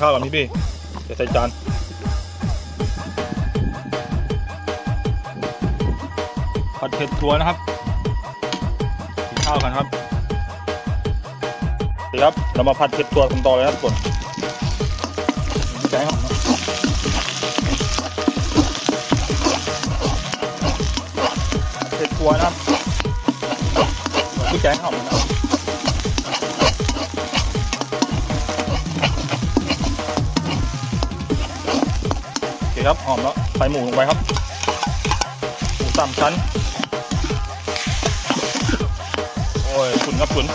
ข้าวกันพี่พี่เดี๋ยวใส่จานผัดเผ็ดทัวนะครับกินข้าวกันครับดีครับเรามาผัดเผ็ดตัวกันต่อเลยครับทุกคนใจหอมเผ็ดทัวนะครับพี่แกงหอมนะโอเครับหอมแล้วใส่หมูลงไปครับหมูสามชั้นโอ้ยขุนครับขุน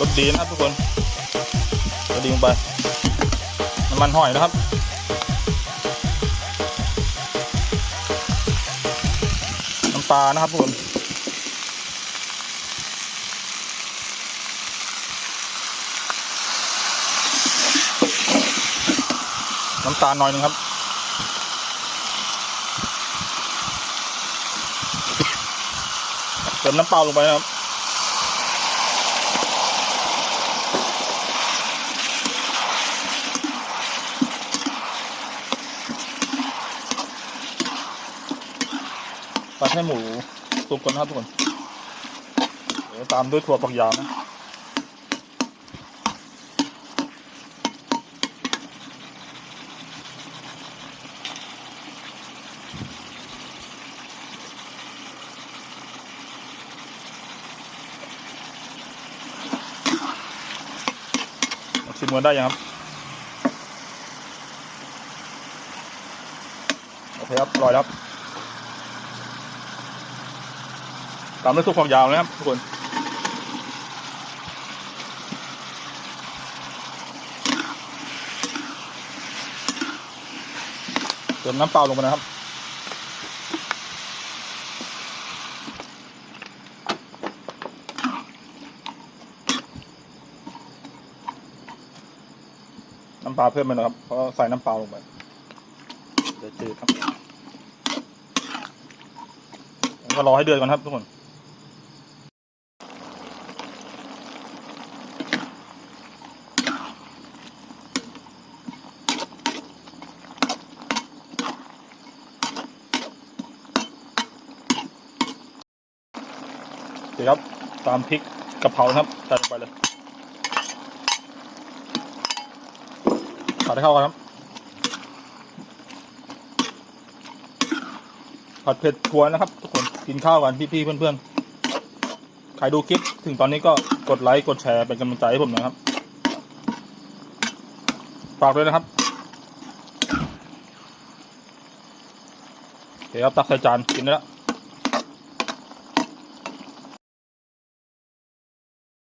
รสดีนะครับทุกคนรสดีลงไปน้ำมันหอยนะครับน้ำปลานะครับทุกคน น้ำตาลหน่อยหนึงครับ เติมน้ำเปล่าลงไปนะครับตัดให้หมูสุกก่อนนะครับทุกคน เดี๋ยวตามด้วยถั่วฝักยาวนะ ชิมกันได้ยังครับ โอเคครับอร่อยแล้วครับตามด้วยซุปความยาวนะครับทุกคนเติมน้ำเปล่าลงไปนะครับ น้ำปลาเพิ่มไปนะครับ เพราะใส่น้ำปลาลงไปเดี๋ยวจืดครับก็รอให้เดือดก่อนครับทุกคนโอเคครับ ตามพริกกะเพรานะครับใส่ลงไปเลย ผัดให้เข้ากันครับ ผัดเผ็ดทัวนะครับ ทุกคนกินข้าวกันพี่ๆเพื่อนๆ ใครดูคลิปถึงตอนนี้ก็กดไลค์กดแชร์เป็นกำลังใจให้ผมนะครับ ฝากด้วยนะครับโอเคครับตักใส่จานกินได้แล้ว